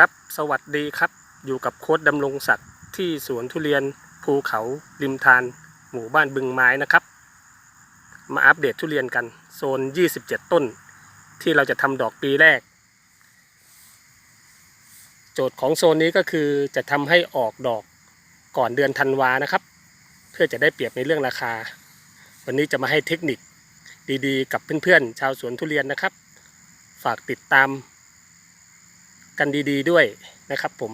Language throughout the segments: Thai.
ครับ สวัสดีครับ อยู่กับโค้ดดำรงศักดิ์ที่สวนทุเรียนภูเขาริมทาน หมู่บ้านบึงไม้นะครับ มาอัปเดตทุเรียนกันโซน 27 ต้น ที่เราจะทำดอกปีแรก โจทย์ของโซนนี้ก็คือจะทำให้ออกดอกก่อนเดือนธันวานะครับ เพื่อจะได้เปรียบในเรื่องราคา วันนี้จะมาให้เทคนิคดีๆ กับเพื่อนๆ ชาวสวนทุเรียนนะครับ ฝากติดตาม กันดีๆด้วยนะครับผม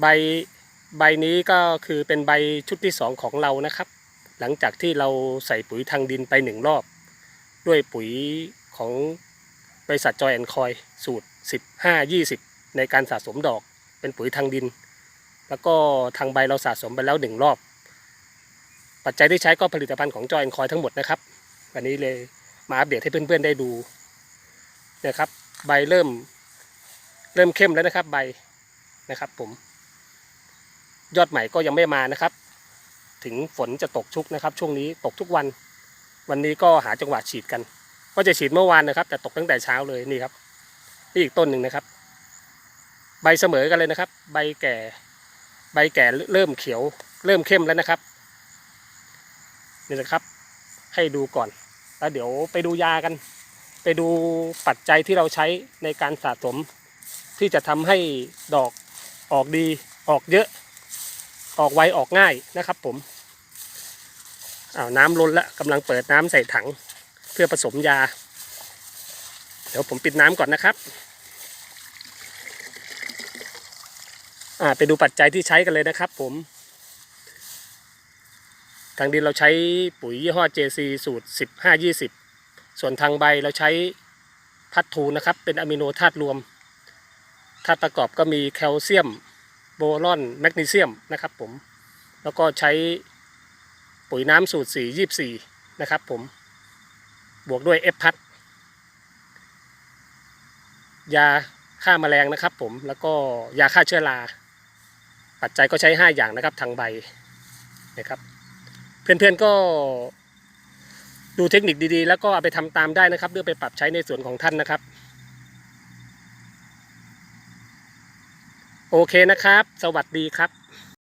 ใบใบนี้ก็คือเป็นใบชุดที่สองของเรานะครับ หลังจากที่เราใส่ปุ๋ยทางดินไปหนึ่งรอบ ด้วยปุ๋ยของบริษัทจอยแอนคอยสูตร 15 20 ในการสะสมดอกเป็นปุ๋ยทางดิน แล้วก็ทางใบเราสะสมไปแล้วหนึ่งรอบ ปัจจัยที่ใช้ก็ผลิตภัณฑ์ของจอยแอนคอยทั้งหมดนะครับ วันนี้เลยมาอัปเดตให้เพื่อนๆได้ดูนะครับ ใบเริ่ม เริ่มเข้มแล้วนะครับ ใบนะครับผม ยอดใหม่ก็ยังไม่มานะครับ ถึงฝนจะตกชุกนะครับ ช่วงนี้ตกทุกวัน วันนี้ก็หาจังหวะฉีดกัน ก็จะฉีดเมื่อวานนะครับ แต่ตกตั้งแต่เช้าเลยนี่ครับนี่อีกต้นหนึ่งนะครับ ใบเสมอกันเลยนะครับ ใบแก่ ใบแก่เริ่มเขียว เริ่มเข้มแล้วนะครับนี่นะครับ ให้ดูก่อน แล้วเดี๋ยวไปดูยากัน ไปดูปัจจัยที่เราใช้ในการสะสม ที่จะทำให้ดอกออกดีออกเยอะ ออกไวออกง่ายนะครับผมอาน้ำล้นล้วกำลังเปิดน้ำใส่ถังเพื่อผสมยา เดี๋ยวผมปิดน้ำก่อนนะครับไปดูปัจจัยที่ใช้กันเลยนะครับผม ทางดินเราใช้ปุ๋ยยี่ห้อ JC สูตร 15 20 ส่วนทางใบเราใช้พัดทูนะครับ เป็นอะมิโนธาตุรวมธาตุประกอบก็มีแคลเซียม โบรอนแมกนีเซียมนะครับผมแล้วก็ใช้ปุ๋ยน้ำสูตร 4 24 นะครับผมบวกด้วยเอฟพัดยาฆ่าแมลงนะครับผมแล้วก็ยาฆ่าเชื้อราปัจจัยก็ใช้ 5 อย่างนะครับทางใบนะครับ เพื่อนๆก็ ดูเทคนิคดีๆ แล้วก็เอาไปทำตามได้นะครับเพื่อไปปรับใช้ในส่วนของท่านนะครับ โอเคนะครับ สวัสดีครับ